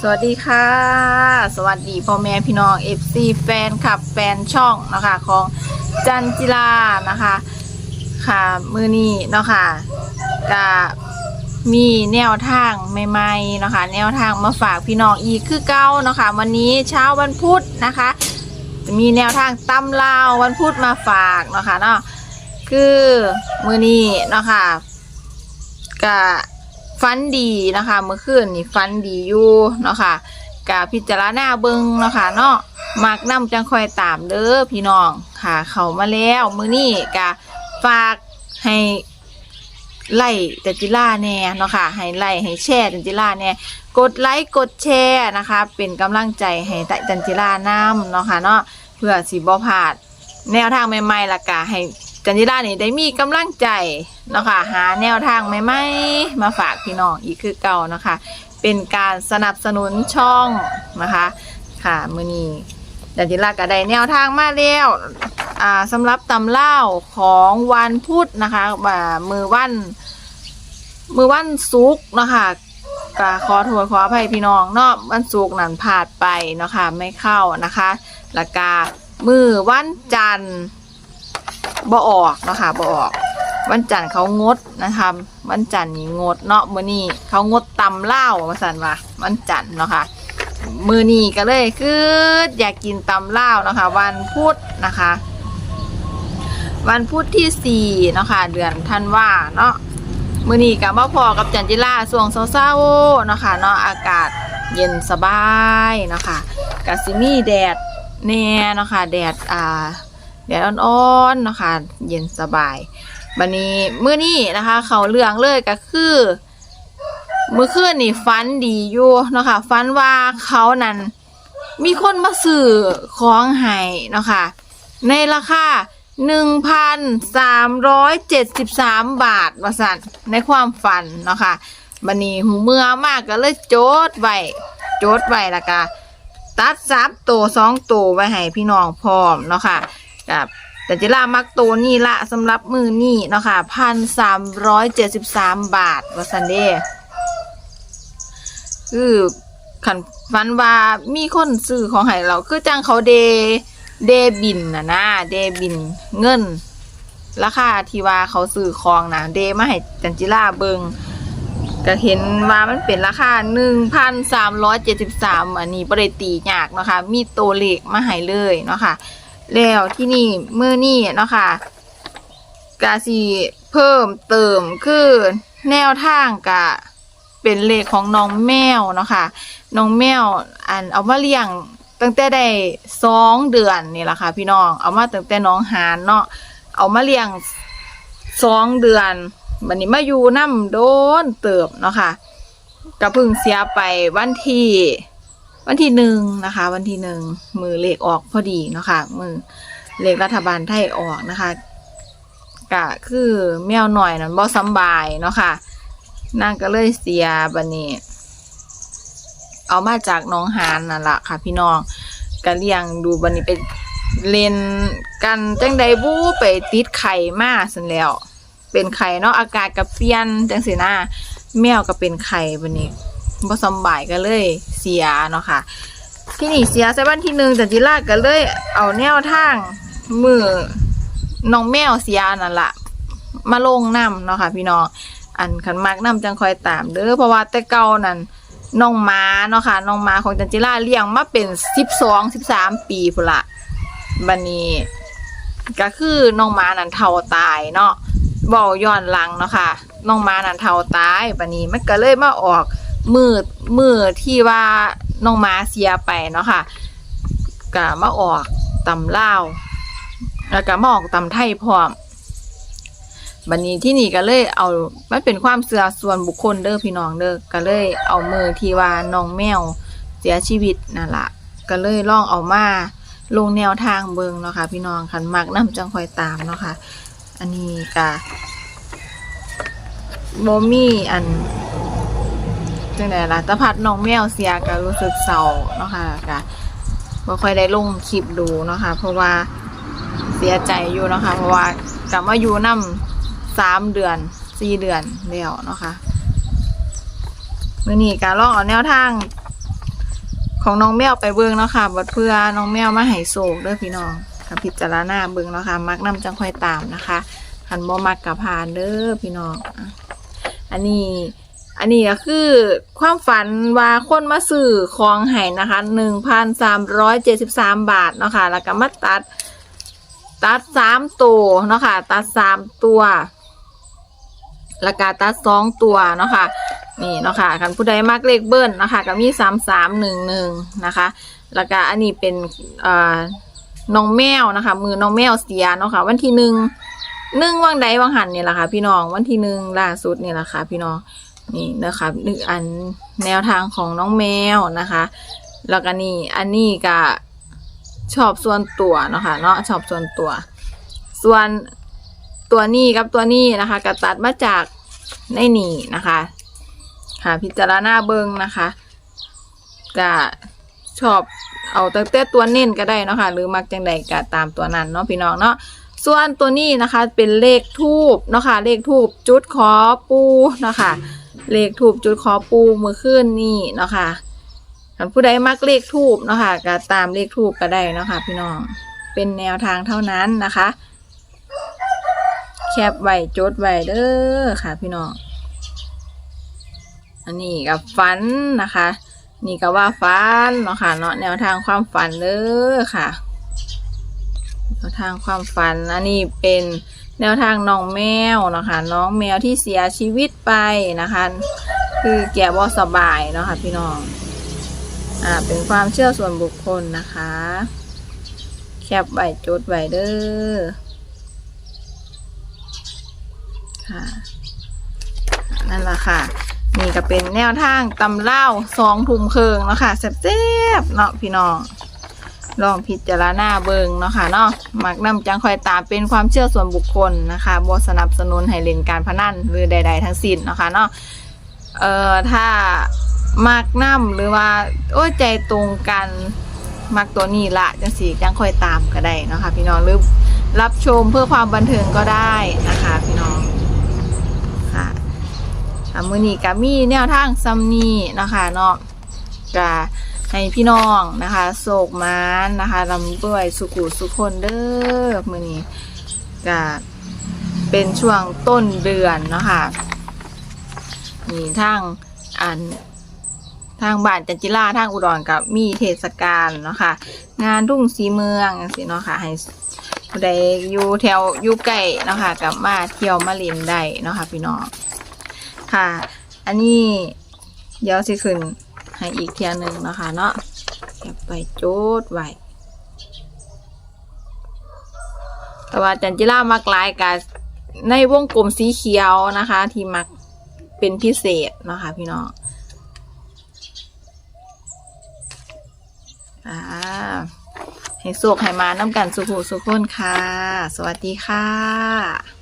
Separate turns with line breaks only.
สวัสดีค่ะ สวัสดีพ่อแม่พี่น้อง FC แฟนคลับแฟนช่องนะคะของจันจิลานะคะ ค่ะมือนี้เนาะค่ะก็มีแนวทางใหม่ๆเนาะคะแนวทางมาฝากพี่น้องอีกคือเก้าเนาะค่ะวันนี้เช้าวันพุธนะคะ จะมีแนวทางตำลาววันพุธมาฝากเนาะค่ะเนาะคือมือนี้เนาะค่ะก็ ฟันดีนะคะ เมื่อคืนนี่ฟันดีอยู่เนาะค่ะกะพิจารณาเบิงเนาะค่ะเนาะมักนํจังคอยตามเด้อพี่น้องค่ะ เขามาแล้วมือนี้กะฝากให้ไล่จันจิล่าแน่เนาะค่ะให้ไล่ให้แชร์จันจิล่าแน่กดไลค์กดแชร์นะคะ เป็นกำลังใจให้จันจิล่านำเนาะค่ะเนาะเพื่อสิบ่พลาดแนวทางใหม่ๆละกะให้ จันจิรานี่ได้มีกำลังใจเนาะค่ะหาแนวทางใหม่ๆมาฝากพี่น้องอีกคือเก่านะคะ เป็นการสนับสนุนช่องนะคะค่ะมือนี้จันจิราก็ได้แนวทางมาแล้วอ่าสำหรับตำเล่าของวันพุธนะคะบ่ามือวันมือวันศุกร์นะคะก็ขอโทษขออภัยพี่น้องเนาะวันศุกร์นั้นพลาดไปเนาะค่ะไม่เข้านะคะแล้วก็มือวันจันทร์ บ่ออกเนาะคะบ่ออกวันจันทร์เขางดนะคะวันจันทร์นี่งดเนาะมื้อนี้เขางดตำเหล้าว่าซั่นว่าวันจันทร์เนาะค่ะมื้อนี้ก็เลยคืออยากกินตำเหล้านะคะ วันพุธนะคะ วันพุธที่สี่เนาะค่ะเดือนธันวาเนาะมื้อนี้ก็มาพอกับจันจิราช่วงเช้าๆเนาะค่ะเนาะอากาศเย็นสบายเนาะค่ะกะสิมี่แดดแน่เนาะค่ะแดดอ่า แดดอ่อนๆเนาะค่ะเย็นสบายบันนี้มื้อนี้นะคะ เขาเรื่องเลยก็คือมื้อคืนนี่ฝันดีอยู่เนาะค่ะฝันว่าเขานั้นมีคนมาซื้อของให้เนาะค่ะในราคา1,373บาทว่าสั่นในความฝันเนาะค่ะบันนี้หูเมื่อมากก็เลยโจดไว้โจดไว้และกะตัดซับตัวสองตัวไว้ให้พี่น้องพร้อมเนาะค่ะ กับแต่จิรามักตัวนี่ละสำหรับมือนี่เนาะค่ะพันสามร้อยเจ็ดสิบสามบาทวันเดคือขันฟันว่ามีคนซื้อของให้เราคือจ้างเขาเดเดบินนะนะเดบินเงินราคาที่ว่าเขาซื้อของนะเดมาให้จันจิราเบิงก็เห็นว่ามันเป็นราคา1,373อันนี้บริตียากเนาะคะมีตัวเลขมาให้เลยเนาะค่ะ แล้วที่นี่เมื่อนี่เนาะค่ะกาสีเพิ่มเติมคือแนวทางกะเป็นเลขของน้องแมวเนาะค่ะน้องแมวอันเอามาเลี้ยงตั้งแต่ได้สองเดือนนี่แหละค่ะพี่น้องเอามาตั้งแต่น้องหานเนาะเอามาเลี้ยงสองเดือนบันนี้มาอยู่น้ำโดนเติบเนาะค่ะก็เพิ่งเสียไปวันที่ วันที่หนึ่งนะคะ วันที่หนึ่งมือเลขออกพอดีเนาะค่ะมือเลขรัฐบาลไทยออกนะคะก็คือแมวหน่อยนั้นบ่สบายเนาะค่ะนางก็เลยเสียบันนี้เอามาจากน้องหานนั่นละค่ะ พี่น้องก็เลี้ยงดูบันนี้ไปเล่นกันจังใดบู้ไปติดไข่มาสันแล้ว เป็นไข่เนาะอากาศก็เปลี่ยนจังสินะแมวก็เป็นไข่บันนี้ บ่สำบายก็เลยเสียเนาะค่ะ ที่นี่เสียใส่วันที่หนึ่งแต่จิราก็เลยเอาแนวทางมือน้องแมวเสียนั่นละมาลงน้ำเนาะค่ะพี่น้องอันขันมากน้ำจังคอยตามเด้อเพราะว่าแต่เก่านั่นน้องม้าเนาะค่ะน้องม้าของจันจิราเลี้ยงมาเป็นสิบสองสิบสามปีพุ่นละบันนี้ก็คือน้องม้านั่นเท่าตายเนาะบาย้อนหลังเนาะค่ะน้องมานั่นเท่าตายปานนี้มันก็เลยมาออก มือมือที่ว่าน้องมาเสียไปเนาะค่ะก็มาออกตำเลาแล้วก็มาออกตำไทยพร้อมบันนี้ที่นี่ก็เลยเอามันเป็นความเสื่อส่วนบุคคลเด้อพี่น้องเด้อก็เลยเอามือที่ว่าน้องแมวเสียชีวิตนั่นละก็เลยลองเอามาลงแนวทางเบิงเนาะค่ะพี่น้องคันมักน้ำจังคอยตามเนาะค่ะอันนี้กะโมมี่อัน จังไดล่ะตะพัดน้องแมวเสียก็รู้สึกเศร้าเนาะค่ะกะบ่ค่อยได้ลงคลิปดูเนาะค่ะ เพราะว่าเสียใจอยู่เนาะค่ะ เพราะว่ากลับมาอยู่นำสามเดือนสี่เดือนแล้วเนาะค่ะมื้อนี้ก็ลองเอาแนวทาง ของน้องแมวไปเบิ่งเนาะค่ะบัดเพื่อน้องแมวมาให้โศกเด้อพี่น้องกับพิจารณาเบิ่งเนาะค่ะ มักนํจังค่อยตามนะคะคันบ่มักกับผ่านเด้อพี่น้องอันนี้ อันนี้ก็คือความฝันว่าคนมาซื้อของให้นะคะหนึ่งพันสามร้อยเจ็ดสิบสามบาทเนาะค่ะแล้วก็มาตัด ตัดสามตัวเนาะค่ะตัดสามตัวแล้วก็ตัดสองตัวเนาะค่ะนี่เนาะค่ะคันผู้ใดมักเลขเบิ้ลนะคะก็มีสามสามหนึ่งหนึ่งนะคะ แล้วก็อันนี้เป็นอ่อน้องแมวนะคะ มือน้องแมวเสียเนาะค่ะวันที่หนึ่งหนึ่งวังใดวังหันนี่แหละค่ะ พี่น้องวันที่หนึ่งล่าสุดนี่แหละค่ะ พี่น้อง นี่นะคะหนึ่งอันแนวทางของน้องแมวนะคะ แล้วก็นี่อันนี้ก็ชอบส่วนตัวเนาะค่ะเนาะชอบส่วนตัว ส่วนตัวนี้กับตัวนี้นะคะก็ตัดมาจากในนี่นะคะค่ะพิจารณาเบิงนะคะก็ชอบเอาตั้งแต่ตัวเน้นก็ได้เนาะค่ะหรือมักจังใดก็ตามตัวนั้นเนาะพี่น้องเนาะส่วนตัวนี้นะคะเป็นเลขทูบเนาะค่ะเลขทูบจุดขอปูเนาะค่ะ เลขทูบจุดขอปูมื่อคืนนี่เนาะค่ะถ้าผู้ใดมักเลขทูบเนาะค่ะก็ตามเลขทูบก็ได้เนาะค่ะพี่น้องเป็นแนวทางเท่านั้นนะคะ แคปไว้จดไว้เด้อค่ะ พี่น้องอันนี้กับฝันนะคะ นี่ก็ว่าฝันเนาะค่ะเนาะแนวทางความฝันเด้อค่ะแนวทางความฝันอันนี้เป็น แนวทางน้องแมวนะคะน้องแมวที่เสียชีวิตไปนะคะ คือแกบ่สบายเนาะค่ะพี่น้องอ่าเป็นความเชื่อส่วนบุคคลนะคะ แคปไว้จดไว้เด้อค่ะนั่นแหละค่ะ นี่ก็เป็นแนวทางตำเล่าสองทุ่มเคิงเนาะค่ะแซ่บๆเนาะพี่น้อง ลองพิจารณาเบิงเนาะค่ะเนาะมักนำจังคอยตามเป็นความเชื่อส่วนบุคคลนะคะบ่สนับสนุนให้เล่นการพนันหรือใด ๆ ทั้งสิ้นเนาะค่ะเนาะเอ่อถ้ามักนํหรือว่าโอ้ใจตรงกันมักตัวนี้ละจังสีจังคอยตามก็ได้เนาะค่ะพี่น้องหรือรับชมเพื่อความบันเทิงก็ได้นะคะพี่น้องค่ะมือนี้ก็มีแนวทางซัมนี่นะคะเนาะก็ ให้พี่น้องนะคะโศกมานนะคะลำด้วยสุขุสุขคนเด้อมือนี้ก็เป็นช่วงต้นเดือนเนาะค่ะนี่ทางอันทางบ้านจันจิราทางอุดรกับมีเทศกาลเนาะค่ะงานทุ่งสีเมืองสิเนาะค่ะให้ผู้ใดอยู่แถวอยู่ใกล้เนาะค่ะกับมาเที่ยวมาเล่นได้เนาะค่ะพี่น้องค่ะ อันนี้เดี๋ยวสิขึ้น ให้อีกเทียหนึ่งนะคะเนาะแคปไปโจดไว้แต่ว่าจันจิรามักลายกับในวงกลมสีเขียวนะคะ ที่มักเป็นพิเศษนะคะพี่น้องอ่าให้โศกให้มาน้ำกันสุขุสุขคนค่ะ สวัสดีค่ะ